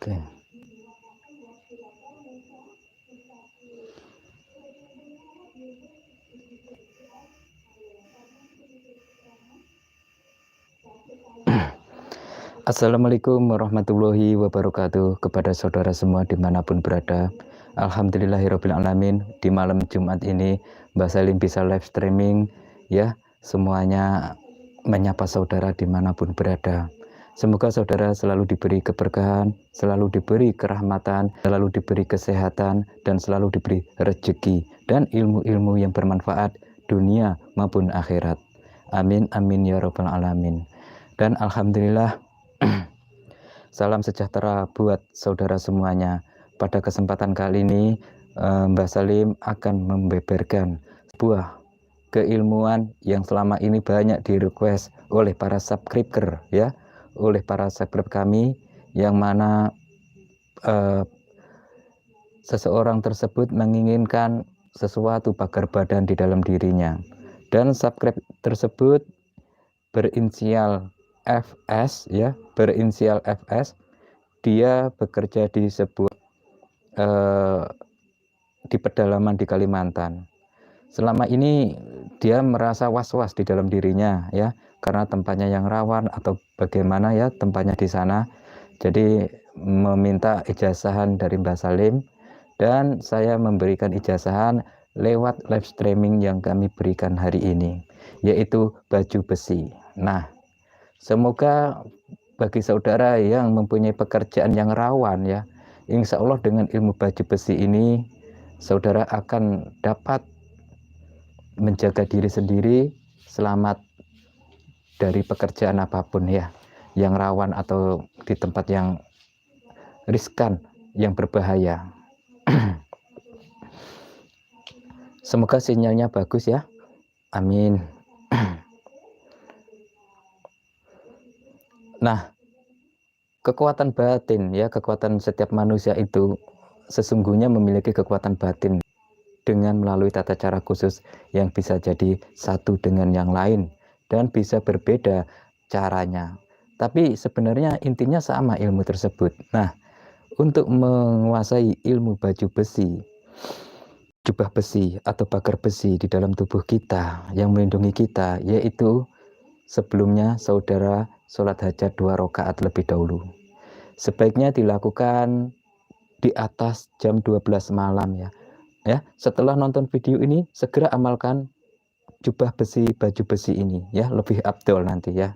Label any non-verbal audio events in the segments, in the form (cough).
Oke. Assalamualaikum warahmatullahi wabarakatuh kepada saudara semua di mana pun berada. Alhamdulillahirrahmanirrahim di malam Jumat ini Mbak Salim bisa live streaming ya. Semuanya menyapa saudara di mana pun berada Semoga saudara selalu diberi keberkahan, selalu diberi kerahmatan, selalu diberi kesehatan, dan selalu diberi rezeki dan ilmu-ilmu yang bermanfaat dunia maupun akhirat. Amin, amin, ya Rabbal Alamin. Dan Alhamdulillah, (clears throat) salam sejahtera buat saudara semuanya. Pada kesempatan kali ini, eh, Mbak Salim akan membeberkan sebuah keilmuan yang selama ini banyak di request oleh para subscriber ya oleh para subscriber kami yang mana uh, seseorang tersebut menginginkan sesuatu pagar badan di dalam dirinya. Dan subscribe tersebut berinisial FS ya berinisial FS dia bekerja di sebuah uh, di pedalaman di Kalimantan. Selama ini dia merasa was-was di dalam dirinya ya karena tempatnya yang rawan atau bagaimana ya tempatnya di sana. Jadi meminta ijazahan dari Mbak Salim dan saya memberikan ijazahan lewat live streaming yang kami berikan hari ini yaitu baju besi. Nah, semoga bagi saudara yang mempunyai pekerjaan yang rawan ya, insya Allah dengan ilmu baju besi ini saudara akan dapat menjaga diri sendiri selamat dari pekerjaan apa pun ya yang rawan atau di tempat yang riskan yang berbahaya. (clears throat) Semoga sinyalnya bagus ya. Amin. (clears throat) Nah kekuatan batin ya kekuatan setiap manusia itu sesungguhnya memiliki kekuatan batin dengan melalui tata cara khusus yang bisa jadi satu dengan yang lain dan bisa berbeda caranya. Tapi sebenarnya intinya sama ilmu tersebut. Nah, untuk menguasai ilmu baju besi, jubah besi atau pagar besi di dalam tubuh kita yang melindungi kita, yaitu sebelumnya saudara sholat hajat dua rakaat lebih dahulu. Sebaiknya dilakukan di atas jam 12 malam ya. Ya, setelah nonton video ini segera amalkan jubah besi baju besi ini ya lebih abdul nanti ya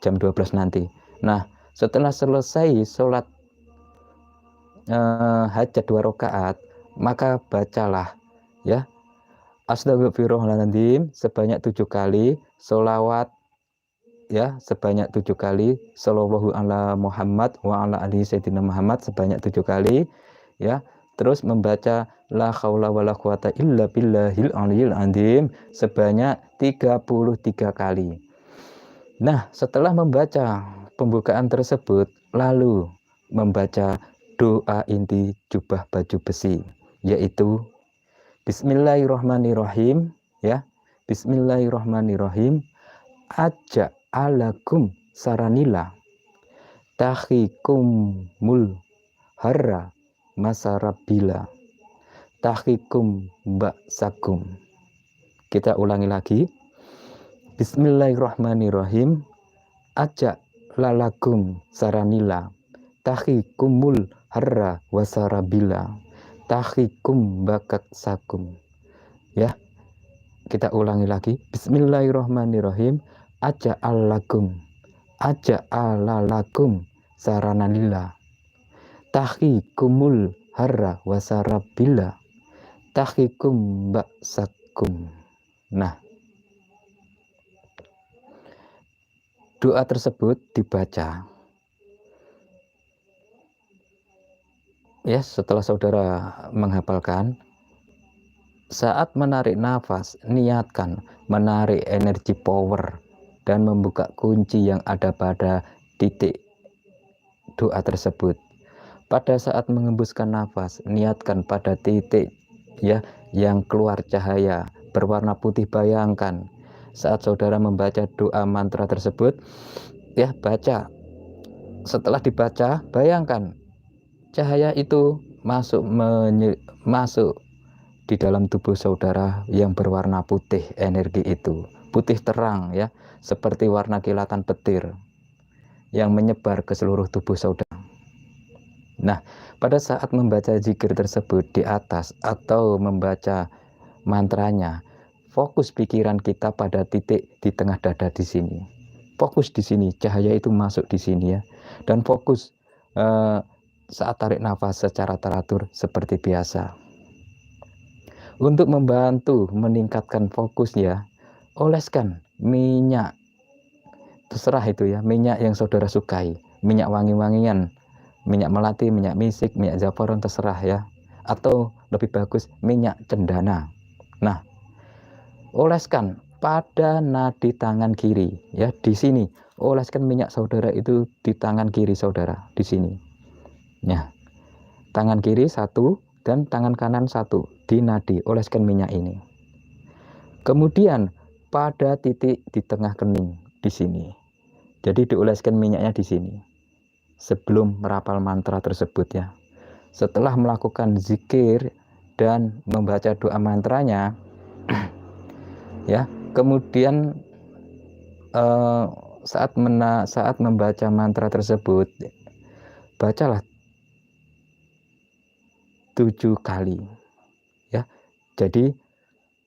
jam 12 nanti. Nah setelah selesai sholat eh, hajat dua rakaat maka bacalah ya Astagfirullahaladzim sebanyak tujuh kali solawat ya sebanyak tujuh kali Sallallahu ala Muhammad wa ala alihi sayyidina Muhammad sebanyak tujuh kali ya terus membaca la haula wala quwata illa billahil aliyil azim sebanyak 33 kali. Nah, setelah membaca pembukaan tersebut lalu membaca doa inti jubah baju besi yaitu Bismillahirrahmanirrahim ya. Bismillahirrahmanirrahim. Aja alakum saranila tahikumul harra masarabila tahikum sakum. Kita ulangi lagi. Bismillahirrahmanirrahim. Ajak lalakum saranila. Tahikumul harra wasarabila tahikum bakat sakum. Ya kita ulangi lagi. Bismillahirrahmanirrahim. Ajak alakum. Ajak alalakum saranalila tahikumul harra wasarabila tahikum baksakum nah doa tersebut dibaca ya setelah saudara menghafalkan saat menarik nafas niatkan menarik energi power dan membuka kunci yang ada pada titik doa tersebut. Pada saat mengembuskan nafas, niatkan pada titik ya yang keluar cahaya berwarna putih bayangkan. Saat saudara membaca doa mantra tersebut ya baca. Setelah dibaca bayangkan cahaya itu masuk menye, masuk di dalam tubuh saudara yang berwarna putih energi itu. Putih terang ya seperti warna kilatan petir yang menyebar ke seluruh tubuh saudara nah pada saat membaca zikir tersebut di atas atau membaca mantranya fokus pikiran kita pada titik di tengah dada di sini fokus di sini cahaya itu masuk di sini ya dan fokus uh, saat tarik nafas secara teratur seperti biasa. Untuk membantu meningkatkan fokus ya, oleskan minyak. Terserah itu ya, minyak yang saudara sukai. Minyak wangi-wangian, minyak melati, minyak misik, minyak zafaron terserah ya. Atau lebih bagus minyak cendana. Nah, oleskan pada nadi tangan kiri ya di sini oleskan minyak saudara itu di tangan kiri saudara di sini Ya. Tangan kiri satu dan tangan kanan satu di nadi oleskan minyak ini. Kemudian pada titik di tengah kening di sini. Jadi dioleskan minyaknya di sini. Sebelum merapal mantra tersebut ya. Setelah melakukan zikir dan membaca doa mantranya (clears throat) ya, kemudian eh, saat mena, saat membaca mantra tersebut bacalah tujuh kali ya jadi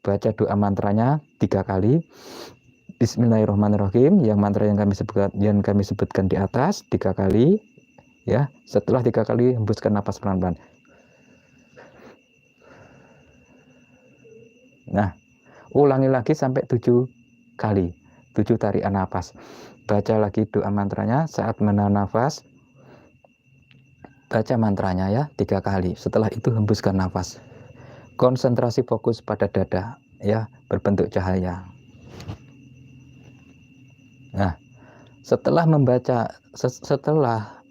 baca doa mantranya tiga kali Bismillahirrahmanirrahim yang mantra yang kami sebutkan yang kami sebutkan di atas tiga kali ya setelah tiga kali hembuskan nafas pelan-pelan nah ulangi lagi sampai tujuh kali tujuh tarikan nafas baca lagi doa mantranya saat menahan nafas Baca mantranya ya tiga kali. Setelah itu hembuskan nafas. Konsentrasi fokus pada dada ya berbentuk cahaya. Nah, setelah membaca setelah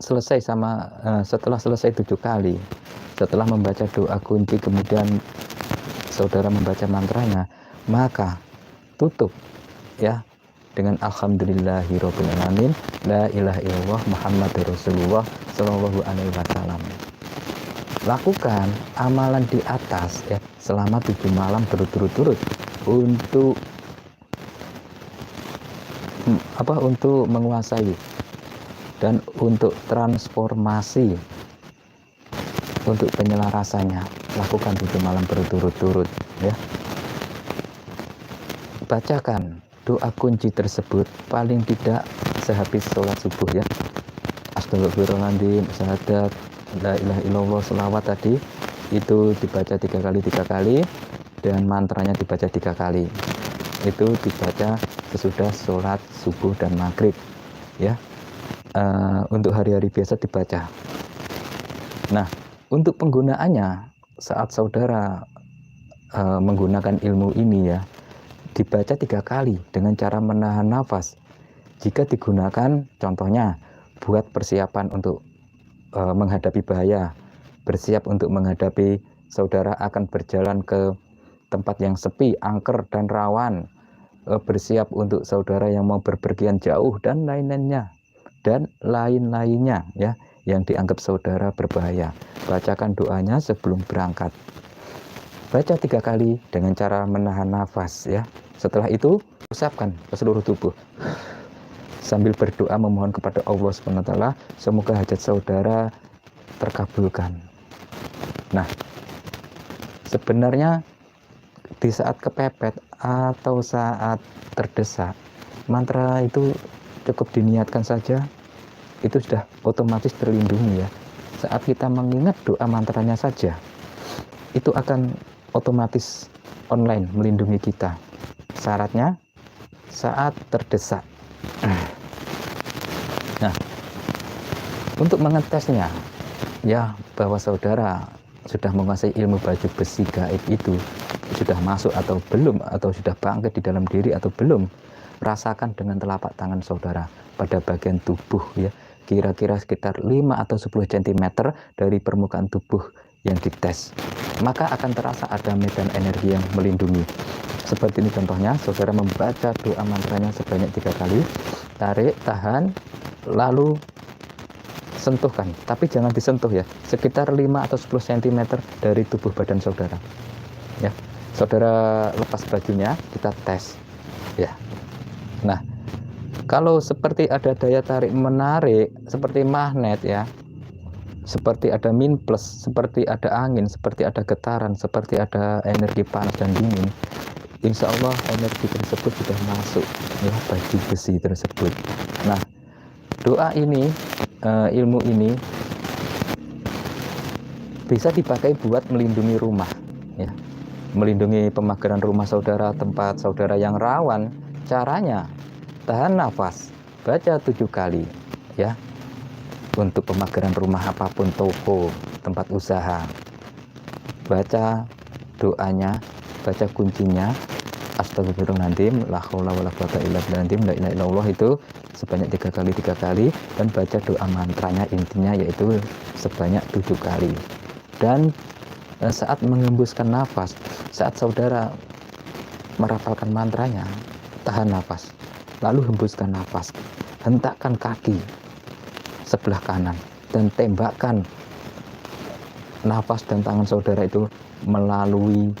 selesai sama uh, setelah selesai tujuh kali, setelah membaca doa kunci kemudian saudara membaca mantranya, maka tutup ya dengan alhamdulillahirobbilalamin la ilaha illallah Muhammad Rasulullah Shallallahu Alaihi Wasallam. Lakukan amalan di atas ya selama tujuh malam berturut-turut untuk apa untuk menguasai dan untuk transformasi untuk penyelarasannya lakukan tujuh malam berturut-turut ya. Bacakan doa kunci tersebut. Paling tidak sehabis sholat subuh ya. Astagfirullahaladzim syahadat la ilaha illallah selawat tadi. Itu dibaca tiga kali tiga kali. Dan mantranya dibaca tiga kali. Itu dibaca sesudah sholat subuh dan maghrib ya. Uh, untuk hari-hari biasa dibaca. Nah untuk penggunaannya saat saudara uh, menggunakan ilmu ini ya dibaca tiga kali dengan cara menahan nafas. Jika digunakan, contohnya buat persiapan untuk e, menghadapi bahaya, bersiap untuk menghadapi saudara akan berjalan ke tempat yang sepi, angker dan rawan, bersiap untuk saudara yang mau berpergian jauh dan lain-lainnya dan lain-lainnya ya yang dianggap saudara berbahaya. Bacakan doanya sebelum berangkat. Baca tiga kali dengan cara menahan nafas ya. Setelah itu, usapkan ke seluruh tubuh. Sambil berdoa memohon kepada Allah SWT, semoga hajat saudara terkabulkan. Nah, sebenarnya di saat kepepet atau saat terdesak, mantra itu cukup diniatkan saja, itu sudah otomatis terlindungi ya. Saat kita mengingat doa mantranya saja, itu akan otomatis online melindungi kita. Syaratnya saat terdesak. Nah, untuk mengetesnya, ya bahwa saudara sudah menguasai ilmu baju besi gaib itu sudah masuk atau belum atau sudah bangkit di dalam diri atau belum rasakan dengan telapak tangan saudara pada bagian tubuh ya. Kira-kira sekitar 5 atau 10 cm dari permukaan tubuh yang dites. Maka akan terasa ada medan energi yang melindungi. Seperti ini contohnya, saudara membaca doa mantranya sebanyak tiga kali, tarik, tahan, lalu sentuhkan. Tapi jangan disentuh ya. Sekitar 5 atau 10 cm dari tubuh badan saudara ya saudara lepas bajunya kita tes. Ya. Nah kalau seperti ada daya tarik menarik seperti magnet ya seperti ada min plus seperti ada angin seperti ada getaran seperti ada energi panas dan dingin insya Allah energi tersebut sudah masuk ya baju besi tersebut. Nah doa ini uh, ilmu ini bisa dipakai buat melindungi rumah melindungi pemageran rumah saudara tempat saudara yang rawan. Caranya tahan nafas baca tujuh kali ya untuk pemageran rumah apa pun toko tempat usaha. Baca doanya baca kuncinya. Astagfirullahaladzim La haula wala quwata illa La ilaha illallah itu sebanyak tiga kali tiga kali. Dan baca doa mantranya intinya yaitu sebanyak tujuh kali. Dan eh, saat mengembuskan nafas saat saudara merapalkan mantranya tahan nafas lalu hembuskan nafas hentakkan kaki sebelah kanan dan tembakkan nafas dan tangan saudara itu melalui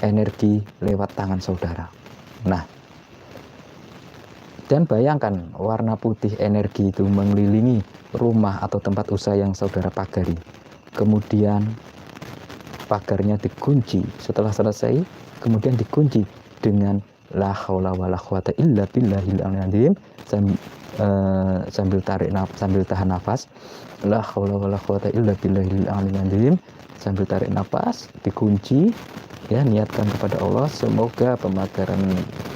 energi lewat tangan saudara. Nah, dan bayangkan warna putih energi itu mengelilingi rumah atau tempat usaha yang saudara pagari. Kemudian pagarnya dikunci. Setelah selesai, kemudian dikunci dengan la haula wala quwata illa billahil azim sambil, uh, sambil tarik nafas, sambil tahan nafas. La haula wala quwata illa billahil azim sambil tarik nafas, dikunci ya niatkan kepada Allah semoga pemagaran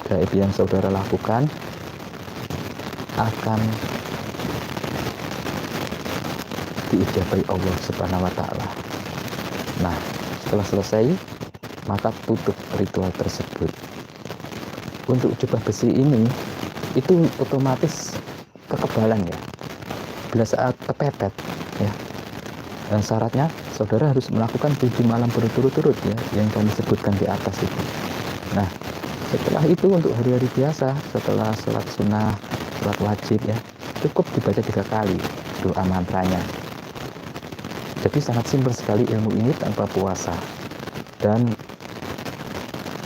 gaib yang saudara lakukan akan diijabai Allah Subhanahu wa taala. Nah, setelah selesai maka tutup ritual tersebut. Untuk jubah besi ini itu otomatis kekebalan ya. Bila saat kepepet ya. Dan syaratnya saudara harus melakukan tujuh malam berturut-turut ya yang kami sebutkan di atas itu. Nah, setelah itu untuk hari-hari biasa, setelah sholat sunnah, sholat wajib ya, cukup dibaca tiga kali doa mantranya. Jadi sangat simpel sekali ilmu ini tanpa puasa. Dan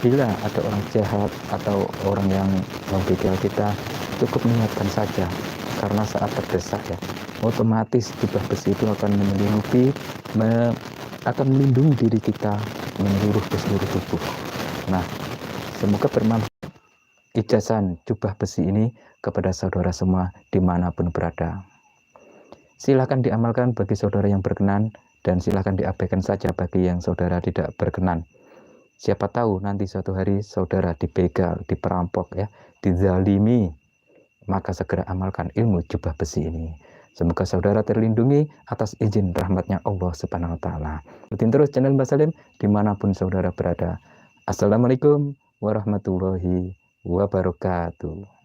bila ada orang jahat atau orang yang membegal kita, cukup niatkan saja. Karena saat terdesak ya otomatis jubah besi itu akan menyelimuti me, akan melindungi diri kita menyeluruh ke seluruh tubuh. Nah semoga bermanfaat ijazah jubah besi ini kepada saudara semua di mana pun berada silahkan diamalkan bagi saudara yang berkenan dan silahkan diabaikan saja bagi yang saudara tidak berkenan siapa tahu nanti suatu hari saudara dibegal, diperampok ya, dizalimi maka segera amalkan ilmu jubah besi ini. Semoga saudara terlindungi atas izin rahmatnya Allah Subhanahu wa Ta'ala. Ikutin terus channel Mbak Salim di mana pun saudara berada. Assalamualaikum warahmatullahi wabarakatuh.